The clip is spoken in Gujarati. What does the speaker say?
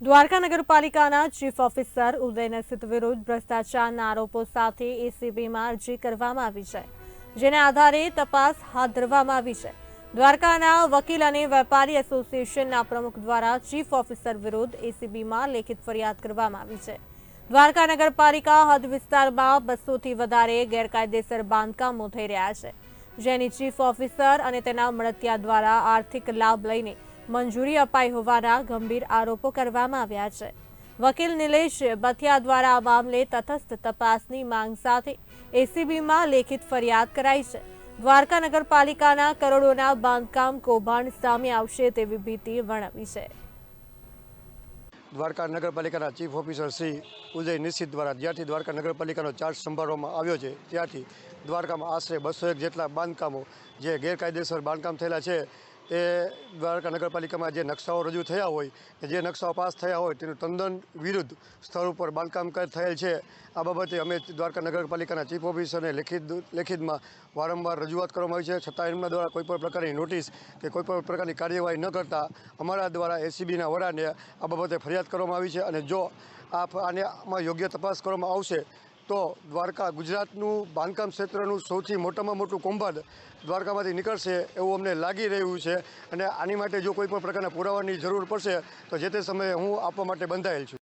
દ્વારકા નગરપાલિકાના ચીફ ઓફિસર ઉદયન સિત વિરુદ્ધ ભ્રષ્ટાચારના આરોપો સાથે એસીબીમાં અરજી કરવામાં આવી છે, જેને આધારે તપાસ હાથ ધરવામાં આવી છે. દ્વારકાના વકીલ અને વેપારી એસોસિએશનના પ્રમુખ દ્વારા ચીફ ઓફિસર વિરુદ્ધ એસીબીમાં લેખિત ફરિયાદ કરવામાં આવી છે. દ્વારકા નગરપાલિકા હદ વિસ્તારમાં બસોથી વધારે ગેરકાયદેસર બાંધકામો થઈ રહ્યા છે. જેની ચીફ ઓફિસર અને તેના મળતિયા દ્વારા આર્થિક લાભ લઈને મંજૂરી અપાઈ હોવાના ગંભીર આરોપો કરવામાં આવ્યા છે. વકીલ નિલેશ બથિયા દ્વારા આ મામલે તટસ્થ તપાસની માંગ સાથે એસીબીમાં લેખિત ફરિયાદ કરાઈ છે. દ્વારકા નગરપાલિકાના કરોડોના બાંધકામ કૌભાંડ સામે આવશે તેવી ભીતિ વર્ણવી છે. દ્વારકા નગરપાલિકાના ચીફ ઓફિસર શ્રી ઉદય નિશ્ચિત દ્વારા જ્યાંથી દ્વારકા નગરપાલિકાનો ચાર્જ સંભાળવામાં આવ્યો છે, ત્યાંથી દ્વારકામાં આશરે બસો એક જેટલા બાંધકામો, જે ગેરકાયદેસર બાંધકામ થયેલા છે એ દ્વારકા નગરપાલિકામાં જે નકશાઓ રજૂ થયા હોય જે નકશાઓ પાસ થયા હોય, તેનું તદ્દન વિરુદ્ધ સ્થળ ઉપર બાંધકામ થયેલ છે. આ બાબતે અમે દ્વારકા નગરપાલિકાના ચીફ ઓફિસરને લેખિત, લેખિતમાં વારંવાર રજૂઆત કરવામાં આવી છે. છતાં એમના દ્વારા કોઈ પણ પ્રકારની નોટિસ કે કોઈ પણ પ્રકારની કાર્યવાહી ન કરતા અમારા દ્વારા એસીબીના વડાને આ બાબતે ફરિયાદ કરવામાં આવી છે. અને જો આને આમાં યોગ્ય તપાસ કરવામાં આવશે તો દ્વારકા ગુજરાતનું બાંધકામ ક્ષેત્રનું સૌથી મોટામાં મોટું કૌભાંડ દ્વારકામાંથી નીકળશે એવું અમને લાગી રહ્યું છે. અને આની માટે જો કોઈ પણ પ્રકારના પુરાવાની જરૂર પડશે, તો જે તે સમયે હું આપવા માટે બંધાયેલ છું.